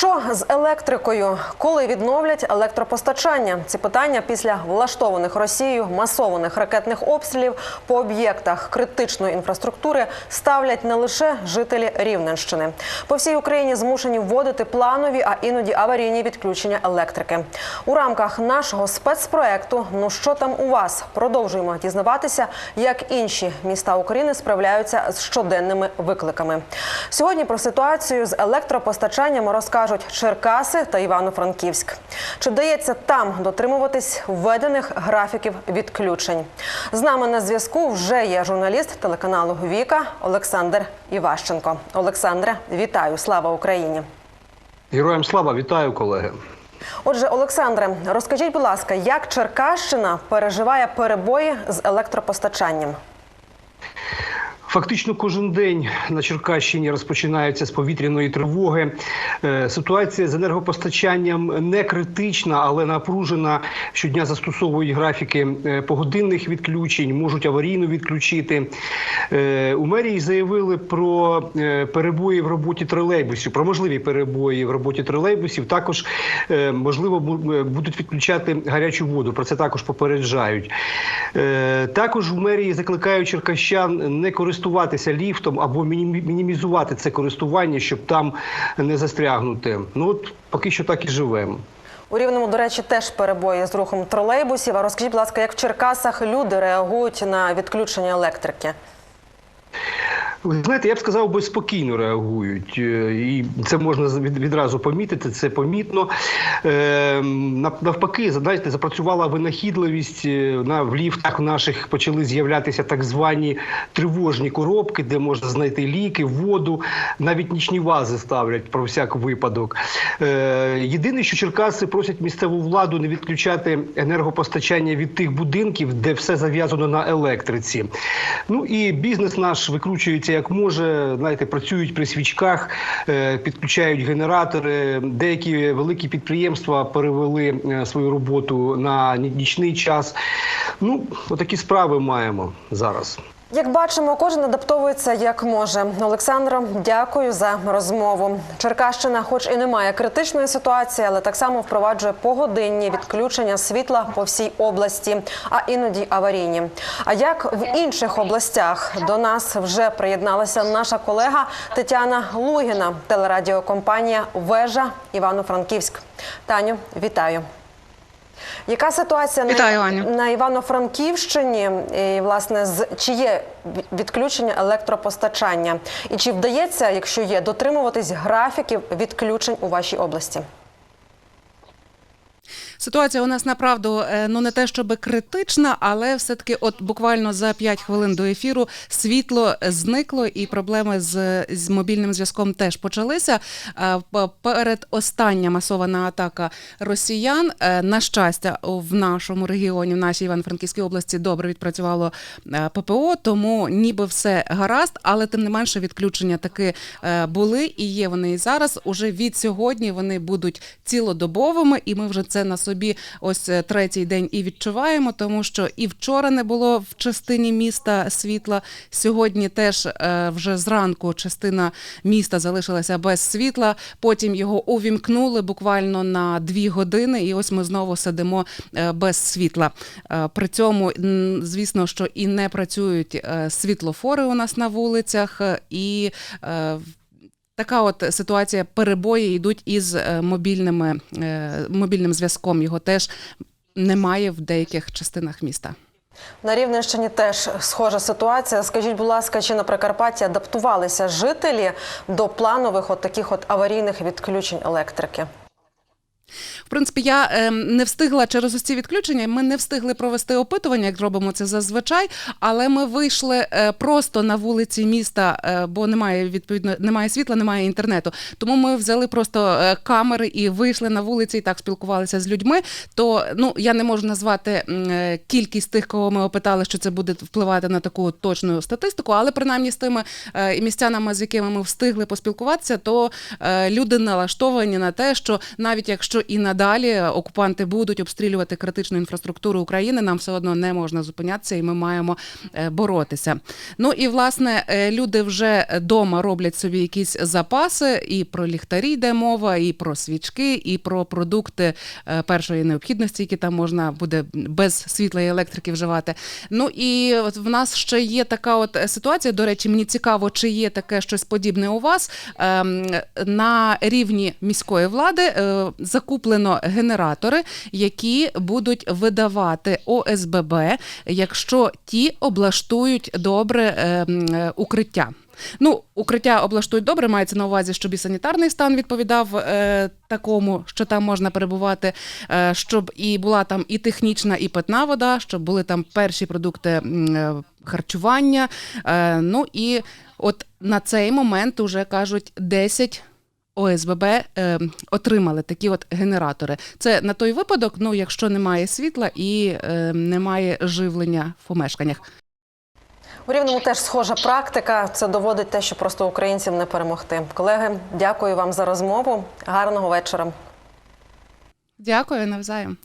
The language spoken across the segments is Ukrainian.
Що з електрикою? Коли відновлять електропостачання? Ці питання після влаштованих Росією масованих ракетних обстрілів по об'єктах критичної інфраструктури ставлять не лише жителі Рівненщини. По всій Україні змушені вводити планові, а іноді аварійні відключення електрики. У рамках нашого спецпроекту Ну що там у вас? Продовжуємо дізнаватися, як інші міста України справляються з щоденними викликами. Сьогодні про ситуацію з електропостачанням розкажуть Черкаси та Івано-Франківськ. Чи вдається там дотримуватись введених графіків відключень? З нами на зв'язку вже є журналіст телеканалу Віка Олександр Іващенко. Олександре, вітаю! Слава Україні! Героям слава, вітаю, колеги. Отже, Олександре, розкажіть, будь ласка, як Черкащина переживає перебої з електропостачанням? Фактично кожен день на Черкащині розпочинається з повітряної тривоги. Е, Ситуація з енергопостачанням не критична, але напружена. Щодня застосовують графіки е, погодинних відключень, можуть аварійно відключити. Е, У мерії заявили про перебої в роботі тролейбусів, про можливі перебої в роботі тролейбусів. Також можливо будуть відключати гарячу воду. Про це також попереджають. Також в мерії закликають черкащан не користуватися ліфтом або мінімізувати це користування, щоб там не застрягнути. Ну от поки що так і живемо. У Рівному, до речі, теж перебої з рухом тролейбусів. А розкажіть, будь ласка, як в Черкасах люди реагують на відключення електрики? Знаєте, я б сказав, би спокійно реагують, Е, і це можна відразу помітити. Це помітно. Е, Навпаки, знаєте, запрацювала винахідливість. е, На в ліфтах наших почали з'являтися так звані тривожні коробки, де можна знайти ліки, воду, навіть нічні вази ставлять про всяк випадок. Єдине, що Черкаси просять місцеву владу не відключати енергопостачання від тих будинків, де все зав'язано на електриці. Ну і бізнес наш викручується як може. Знаєте, працюють при свічках, е, підключають генератори. Деякі великі підприємства перевели е, свою роботу на нічний час. Ну, отакі справи маємо зараз. Як бачимо, кожен адаптовується як може. Олександро, дякую за розмову. Черкащина, хоч і не має критичної ситуації, але так само впроваджує погодинні відключення світла по всій області, а іноді аварійні. А як в інших областях до нас вже приєдналася наша колега Тетяна Лугіна, телерадіокомпанія Вежа Івано-Франківськ. Таню, вітаю. Яка ситуація Вітаю, на, на Івано-Франківщині? І, власне, з чи є відключення електропостачання? І чи вдається, якщо є, дотримуватись графіків відключень у вашій області? Ситуація у нас направду е, ну не те, щоб критична, але все-таки, от буквально за 5 хвилин до ефіру світло зникло, і проблеми з, з мобільним зв'язком теж почалися. Е, Перед остання масована атака росіян. е, На щастя, в нашому регіоні, в нашій Івано-Франківській області, добре відпрацювало ППО, тому ніби все гаразд, але тим не менше відключення таки були і є вони і зараз. Уже від сьогодні вони будуть цілодобовими, і ми вже це на собі ось е, третій день і відчуваємо, тому що і вчора не було в частині міста світла. Сьогодні теж е, вже зранку частина міста залишилася без світла. Потім його увімкнули буквально на дві години, і ось ми знову сидимо е, без світла. При цьому, звісно, що і не працюють світлофори у нас на вулицях, і Така от ситуація перебої йдуть із е, мобільними е, мобільним зв'язком. Його теж немає в деяких частинах міста. На Рівненщині теж схожа ситуація. Скажіть, будь ласка, чи на Прикарпатті адаптувалися жителі до планових от таких от аварійних відключень електрики? В принципі, я е, не встигла через ці відключення. Ми не встигли провести опитування, як робимо це зазвичай. Але ми вийшли е, просто на вулиці міста, е, бо немає відповідно немає світла, немає інтернету. Тому ми взяли просто е, камери і вийшли на вулиці і так спілкувалися з людьми. То ну я не можу назвати е, кількість тих, кого ми опитали, що це буде впливати на таку точну статистику, але принаймні з тими е, містянами, з якими ми встигли поспілкуватися, то е, люди налаштовані на те, що навіть якщо і надалі окупанти будуть обстрілювати критичну інфраструктуру України. Нам все одно не можна зупинятися, і ми маємо е, боротися. Ну і власне е, люди вже вдома роблять собі якісь запаси, і про ліхтарі йде мова, і про свічки, і про продукти е, першої необхідності, які там можна буде без світла і електрики вживати. Ну і от в нас ще є така от ситуація. До речі, мені цікаво, чи є таке щось подібне у вас Ем, на рівні міської влади е, закуплено генератори, які будуть видавати ОСББ, якщо ті облаштують добре ем, е, укриття. Ну, укриття облаштують добре, мається на увазі, щоб і санітарний стан відповідав е, такому, що там можна перебувати, е, щоб і була там і технічна, і питна вода, щоб були там перші продукти е, харчування. Е, ну і от на цей момент уже кажуть 10 ОСББ е, отримали такі от генератори. Це на той випадок, ну якщо немає світла і е, немає живлення в помешканнях. У рівному теж схожа практика. Це доводить те, що просто українцям не перемогти. Колеги, дякую вам за розмову. Гарного вечора. Дякую навзаєм.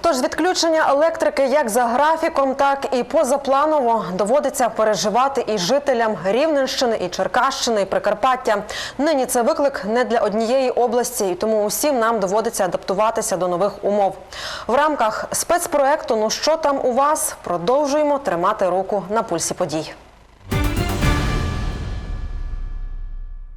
Тож відключення електрики як за графіком, так і позапланово доводиться переживати і жителям Рівненщини, і Черкащини, і Прикарпаття. Нині це виклик не для однієї області, і тому усім нам доводиться адаптуватися до нових умов. В рамках спецпроекту Ну що там у вас продовжуємо тримати руку на пульсі подій.